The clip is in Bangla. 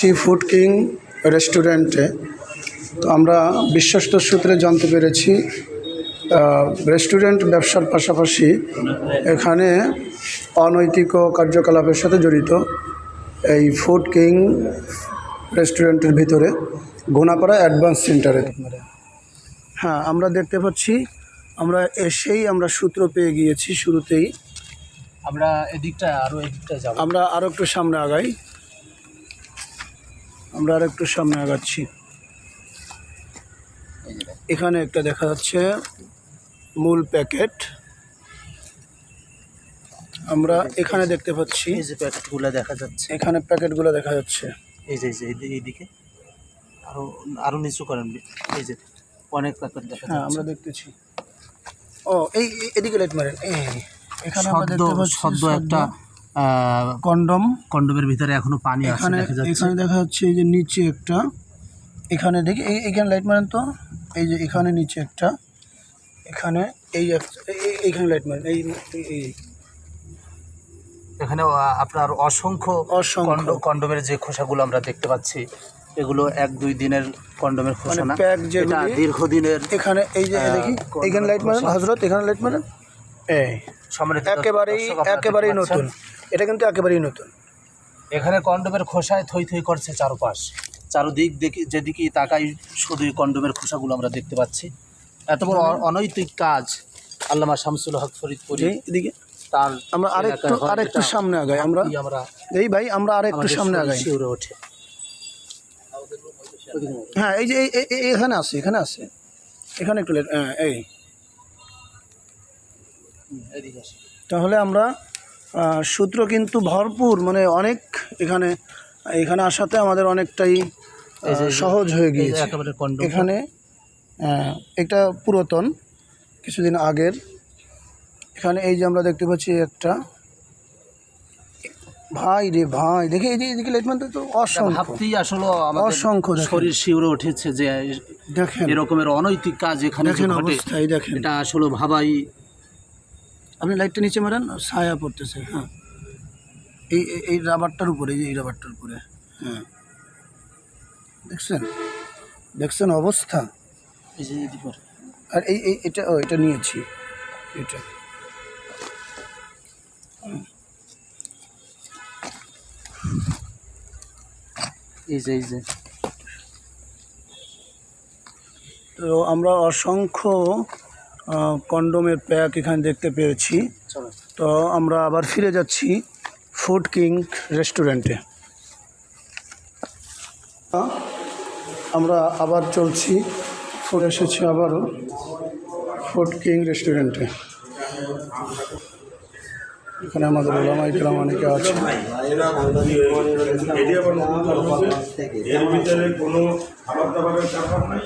সি ফুড কিং রেস্টুরেন্টে তো আমরা বিশ্বস্ত সূত্রে জানতে পেরেছি রেস্টুরেন্ট ব্যবসার পাশাপাশি এখানে অনৈতিক কার্যকলাপের সাথে জড়িত এই ফুড কিং রেস্টুরেন্টের ভিতরে গোনাপাড়া অ্যাডভান্স সেন্টারে হ্যাঁ আমরা দেখতে পাচ্ছি আমরা এসেই আমরা সূত্র পেয়ে গিয়েছি শুরুতেই। আমরা এদিকটা আরও এদিকটা যাব। আমরা আরও একটু সামনে আগাই। আমরা আর একটু সামনে আগাচ্ছি। এখানে একটা দেখা যাচ্ছে মূল প্যাকেট। আমরা এখানে দেখতে পাচ্ছি। এই যে প্যাকেটগুলো দেখা যাচ্ছে। এখানে প্যাকেটগুলো দেখা যাচ্ছে। এই যে এই যে এইদি- এইদিকে আরও আরও নিচু করেন। এই যে অনেক প্যাকেট দেখা হ্যাঁ আমরা দেখতেছি। ও এই এদিকে লাইট মারেন। এই এখানে আমরা দেখতে পাচ্ছি শব্দ একটা কন্ডম। কন্ডোমের ভিতরে এখনও পানি আছে এখানে দেখা যাচ্ছে। এখানে দেখা যাচ্ছে এই যে নিচে একটা। এখানে দেখি এখানে লাইট মারেন তো? এই যে এখানে নিচে একটা। এখানে এই এইখানে লাইট মারেন। এই এখানে আপনার অসংখ্য অসংখ্য। কন্ডো- কন্ডোমের যে খোসাগুলো আমরা দেখতে পাচ্ছি এগুলো এক দুই দিনের কন্ডোমের খোসা মানে না এটা দীর্ঘদিনের এখানে এই যে দেখি। আহ, এইখানে লাইট মারেন খোসা। হজরত এখানে লাইট মারেন। এই। সম্মানিত একেবারেই একেবারেই নতুন। এটা কিন্তু একেবারেই নতুন। এখানে কন্ডোমের খোসায় থই থই করছে চারপাশ। চারদিক দেখি যেদিকে তাকাই শুধু এই কন্ডোমের খোসাগুলো আমরা দেখতে পাচ্ছি। এত বড় অনৈতিক কাজ আল্লামা শামসুল হক ফরিদপুরি এদিকে তার আমরা আরেকটু আরেকটু সামনে আগাই। আমরা আমরা এই ভাই আমরা আরেকটু সামনে আগাই। শিউরে ওঠে। হ্যাঁ এই যে এখানে আছে এখানে আছে। এখানে একটু হ্যাঁ এই। তাহলে আমরা সূত্র কিন্তু ভরপুর মানে অনেক এখানে এখানে আসাতে আমাদের অনেকটাই সহজ হয়ে গিয়েছে। এখানে এটা পুরাতন কিছুদিন আগের। এখানে এই যে আমরা দেখতে পাচ্ছি একটা ভাই রে ভাই দেখে এই যে এদিকে লাইটম্যানটা তো অসংখ্য। ভাবতেই আসলে অসংখ্য শরীর শিউরে উঠেছে যে দেখেন। এরকমের অনৈতিক কাজ এখানে দেখেন ঘটে দেখেন। এটা আসলে ভাবাই আপনি লাইটটা নিচে মারেন ছায়া পড়তেছে হ্যাঁ। এই এই- রাবারটার উপরে এই রাবারটার উপরে হ্যাঁ। দেখছেন? দেখছেন অবস্থা। আর এই এই এটা ও এটা নিয়েছি এটা। এই যে এই যে। তো আমরা অসংখ্য কন্ডোমের প্যাক এখানে দেখতে পেয়েছি। তো আমরা আবার ফিরে যাচ্ছি ফুড কিং রেস্টুরেন্টে। আমরা আবার চলছি ফুড এসেছি আবারও ফুড কিং রেস্টুরেন্টে। এখানে আমাদের ওলামা ইকরাম অনেকে আছে। এর ভিতরে কোনো খাবার দাবারের ব্যাপার নাই।